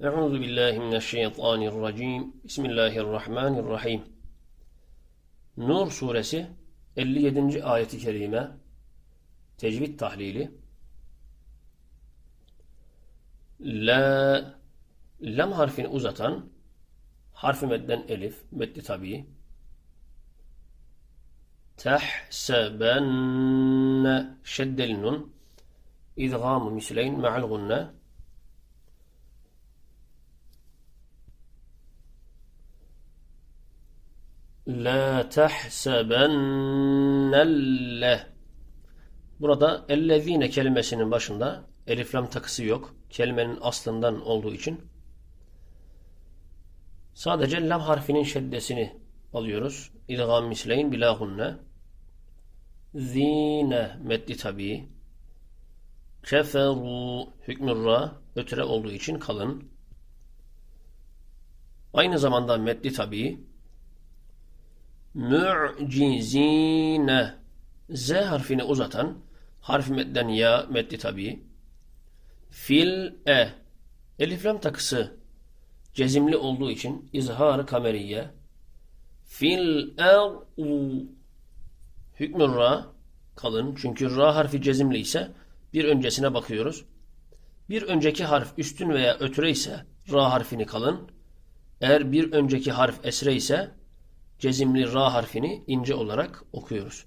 Euzu billahi mineşşeytanirracim. Bismillahirrahmanirrahim. Nur suresi 57. ayeti kerime tecvid tahlili La lam harfini uzatan harfi medden elif meddi tabii tahsebenne şeddeli nun idgamı misleyn ma'al gunne La tahsebennelle Burada ellezine kelimesinin başında elif lam takısı yok. Kelimenin aslından olduğu için sadece lam harfinin şeddesini alıyoruz. İdgam misleyn bila gunne. Zine meddi tabi. Keferu hükmü ra ötüre olduğu için kalın. Aynı zamanda meddi tabi. Mu'cizine Z harfini uzatan harf medden ya meddi tabi. Fil e elif lam takısı cezimli olduğu için izhar kameriye. Fil e u hükmü ra kalın. Çünkü ra harfi cezimli ise bir öncesine bakıyoruz. Bir önceki harf üstün veya ötüre ise ra harfini kalın. Eğer bir önceki harf esre ise cezimli ra harfini ince olarak okuyoruz.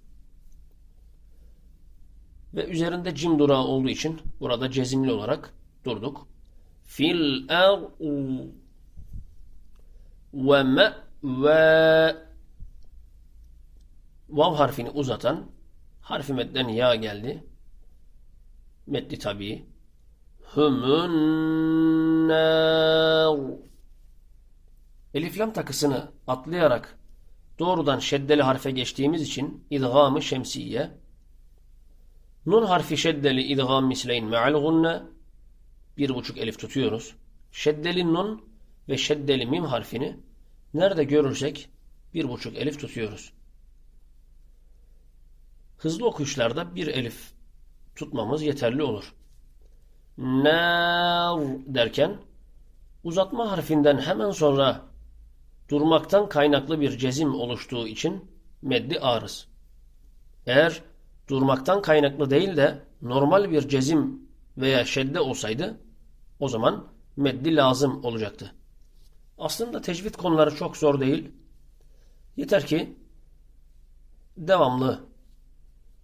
Ve üzerinde cim durağı olduğu için burada cezimli olarak durduk. Fil er'u ve me ve vav harfini uzatan harfi medden ya geldi. Meddi tabi. Hümün nar. Elif lam takısını atlayarak doğrudan şeddeli harfe geçtiğimiz için idgamı şemsiye. Nun harfi şeddeli idgam misleyn me'al gunne bir buçuk elif tutuyoruz. Şeddeli nun ve şeddeli mim harfini nerede görürsek bir buçuk elif tutuyoruz. Hızlı okuyuşlarda bir elif tutmamız yeterli olur. Nar derken uzatma harfinden hemen sonra durmaktan kaynaklı bir cezim oluştuğu için meddi arız. Eğer durmaktan kaynaklı değil de normal bir cezim veya şedde olsaydı o zaman meddi lazım olacaktı. Aslında tecvid konuları çok zor değil. Yeter ki devamlı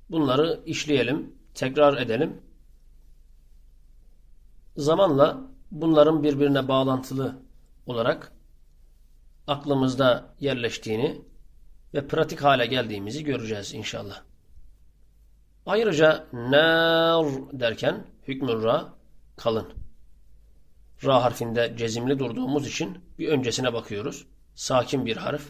bunları işleyelim, tekrar edelim. Zamanla bunların birbirine bağlantılı olarak aklımızda yerleştiğini ve pratik hale geldiğimizi göreceğiz inşallah. Ayrıca nar derken hükmü ra kalın. Ra harfinde cezimli durduğumuz için bir öncesine bakıyoruz. Sakin bir harf.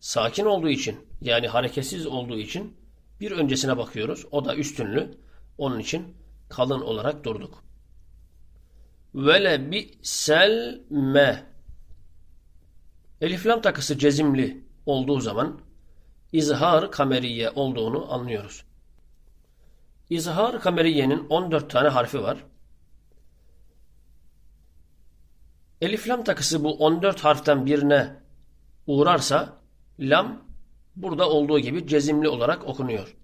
Sakin olduğu için yani hareketsiz olduğu için bir öncesine bakıyoruz. O da üstünlü. Onun için kalın olarak durduk. Vele bi selme Elif lam takısı cezimli olduğu zaman izhar kameriye olduğunu anlıyoruz. İzhar kameriyenin 14 tane harfi var. Elif lam takısı bu 14 harften birine uğrarsa lam burada olduğu gibi cezimli olarak okunuyor.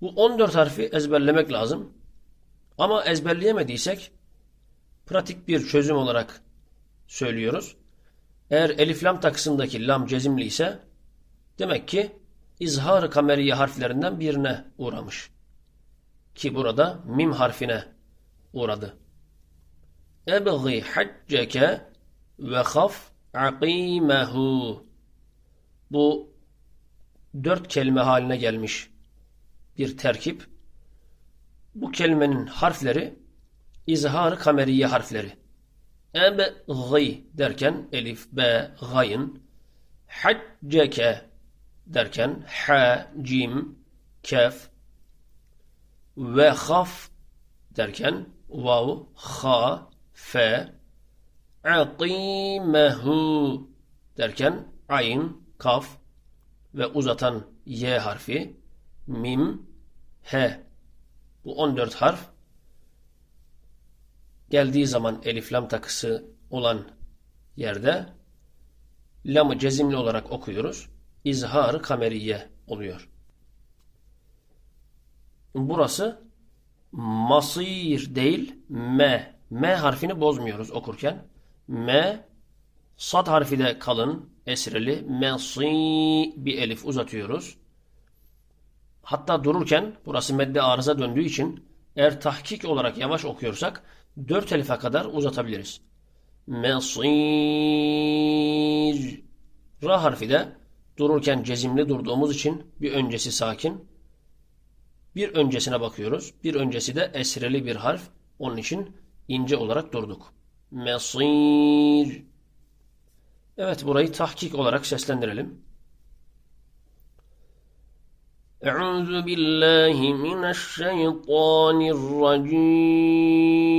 Bu 14 harfi ezberlemek lazım. Ama ezberleyemediysek pratik bir çözüm olarak söylüyoruz. Eğer elif lam takısındaki lam cezimli ise demek ki izhar kameriye harflerinden birine uğramış. Ki burada mim harfine uğradı. Ebgi hacceke ve haf aqimehu. Bu dört kelime haline gelmiş bir terkip. Bu kelimenin harfleri izhar kameriye harfleri. Ebgi derken elif, b, gayın. Hacceke derken ha, cim, kef, ve haf derken vav, ha, fe, aqimehu derken ayn, kaf ve uzatan y harfi, mim, he. Bu 14 harf geldiği zaman elif lam takısı olan yerde lamı cezimli olarak okuyoruz. İzhar kameriye oluyor. Burası masir değil me. Me harfini bozmuyoruz okurken. Me sad harfi de kalın esreli. Mesi bir elif uzatıyoruz. Hatta dururken burası medde arıza döndüğü için eğer tahkik olarak yavaş okuyorsak dört elife kadar uzatabiliriz. Mesir. Ra harfi de dururken cezimli durduğumuz için bir öncesi sakin. Bir öncesine bakıyoruz. Bir öncesi de esreli bir harf. Onun için ince olarak durduk. Mesir. Evet burayı tahkik olarak seslendirelim. Euzu billahi mineşşeytanirracim.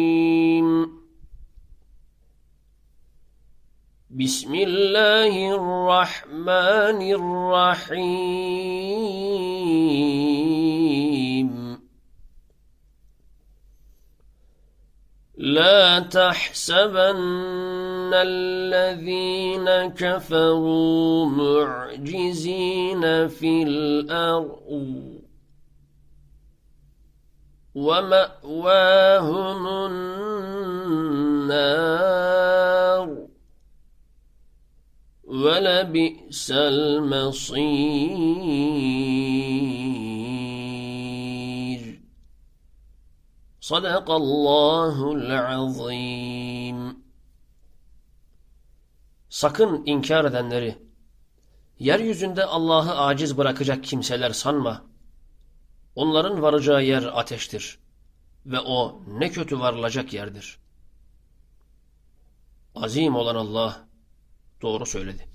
Bismillahirrahmanirrahim. لا تحسبن الذين كفروا معجزين في الأرض ومأواهم النار ولبئس المصير صدق الله العظيم Sakın inkar edenleri, yeryüzünde Allah'ı aciz bırakacak kimseler sanma. Onların varacağı yer ateştir ve o ne kötü varılacak yerdir. Azim olan Allah doğru söyledi.